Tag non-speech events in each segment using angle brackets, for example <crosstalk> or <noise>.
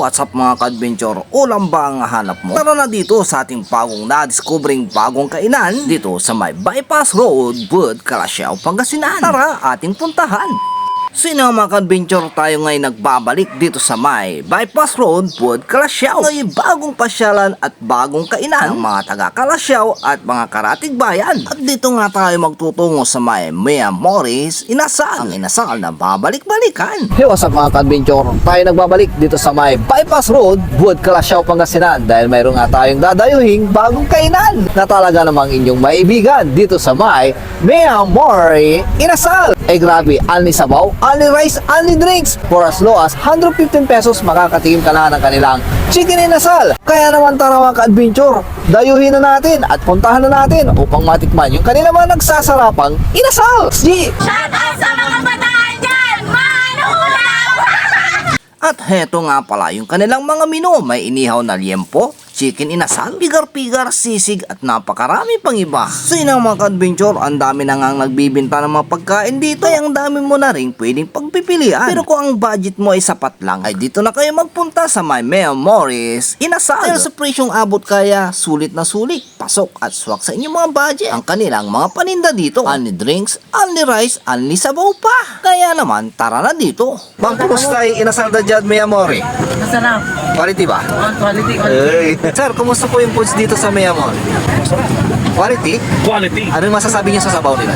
What's up mga ka-adventure? Ulam ba ang hanap mo? Tara na dito sa ating bagong na-discovering bagong kainan dito sa may Bypass Road, Bud, Calasiao, Pangasinan. Tara, ating puntahan. Sino mga ka-adventure tayo ngayon nagbabalik dito sa may Bypass Road, Bud, Calasiao. Ngayon bagong pasyalan at bagong kainan ng mga taga Calasiao at mga karatig bayan. At dito nga tayo magtutungo sa may Mia Morris Inasal. Ang inasal na babalik-balikan. Hey, what's up mga ka-adventure? Tayo nagbabalik dito sa may Bypass Road, Buod, Calasiao, Pangasinan dahil mayroon nga tayong dadayuhing bagong kainan na talaga namang inyong maibigan dito sa may Mea Mori Inasal. Eh grabe, only sabaw, only rice, only drinks for as low as 115 pesos makakatingin ka na ng kanilang chicken inasal. Kaya naman tara mga ka-adventure, dayuhin na natin at puntahan na natin upang matikman yung kanila mga nagsasarapang inasal. G! Shout out sa mga bataan dyan! Manulang! At heto nga pala yung kanilang mga menu. May inihaw na liempo, chicken inasal, pigar-pigar, sisig at napakarami pang iba. So yun ang mga ka-adventure, ang dami na nga nagbibinta ng mga pagkain dito. Kaya ang dami mo na rin pwedeng pagpipilian. Pero kung ang budget mo ay sapat lang, ay dito na kayo magpunta sa my Mea Morris Inasal. Dahil sa presyong abot kaya, sulit na sulit, pasok at swak sa inyong mga budget. Ang kanilang mga paninda dito, only drinks, only rice, only sabaw pa. Kaya naman, tara na dito. Bang, kumusta yung inasal na dyan, Mea Mori? Masarap. Quality ba? Oh, quality, quality. Sir, kumusta po yung foods dito sa Mayamon? Quality? Quality. Ano yung masasabi niyo sa sabaw nila?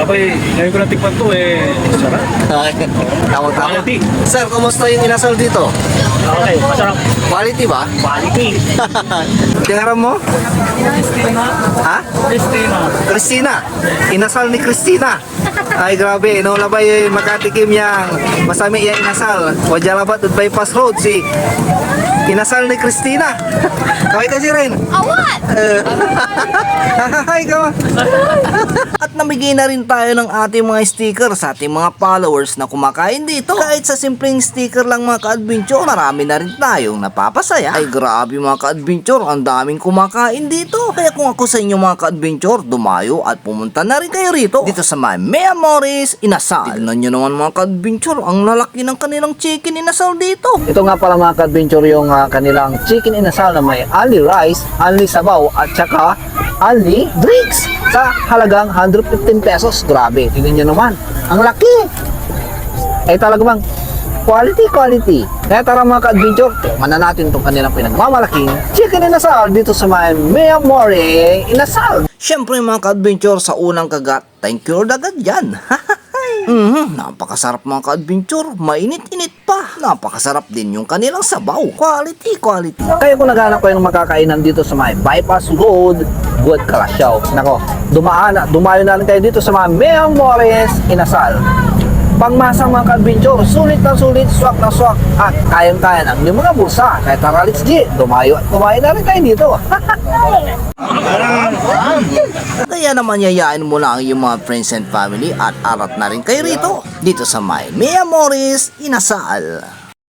Abay, ngayon ko natikpan to eh. Sarap. <laughs> tama. Quality. Sir, kumusta yung inasal dito? Okay, masarap. Quality ba? Quality. <laughs> Tingaran mo? Christina. Ha? Christina. Christina. Inasal ni Christina. Ay grabe, no labay makatikim yang masami iya inasal. Wajalabat at bypass road si Inasal ni Christina. Kaway kasi rin. Awat! <laughs> Hi, ka. At namigay na rin tayo ng ating mga sticker sa ating mga followers na kumakain dito. Kahit sa simpleng sticker lang mga ka-adventure, marami na rin tayong napapasaya. Ay grabe mga ka-adventure, ang daming kumakain dito. Kaya kung ako sa inyo mga ka-adventure, dumayo at pumunta na rin kayo rito. Dito sa may Mea Morris Inasal. Tignan nyo naman mga ka-adventure, ang lalaki ng kanilang chicken inasal dito. Ito nga pala mga ka-adventure yung ah, kanilang chicken inasal na may only rice, only sabaw at saka only drinks sa halagang 115 pesos. Grabe, tingnan nyo naman. Ang laki! Ay talaga bang quality quality. Kaya tara mga ka-adventure, tikman na natin itong kanilang pinagmamalaking chicken inasal dito sa may Mea More Inasal. Siyempre mga ka-adventure sa unang kagat, thank you agad yan. <laughs> Mhm, napakasarap mga ka-adventure, mainit-init pa. Napakasarap din yung kanilang sabaw. Quality, quality. Kaya kung naghanap kayo ng makakainan dito sa may Bypass Road, Good Calasiao. Nako, dumaan dumayo na rin kayo dito sa mga Mea Mores Inasal. Pangmasang mga ka-adventure, sulit na sulit, swak na swak, at kayang-kaya ng inyong mga bulsa. Kaya tara, let's G, dumayo at dumayo na rin tayo dito. <laughs> Kaya naman yayain mo lang yung mga friends and family at arat na rin kayo rito. Dito sa may Mia Morris Inasal.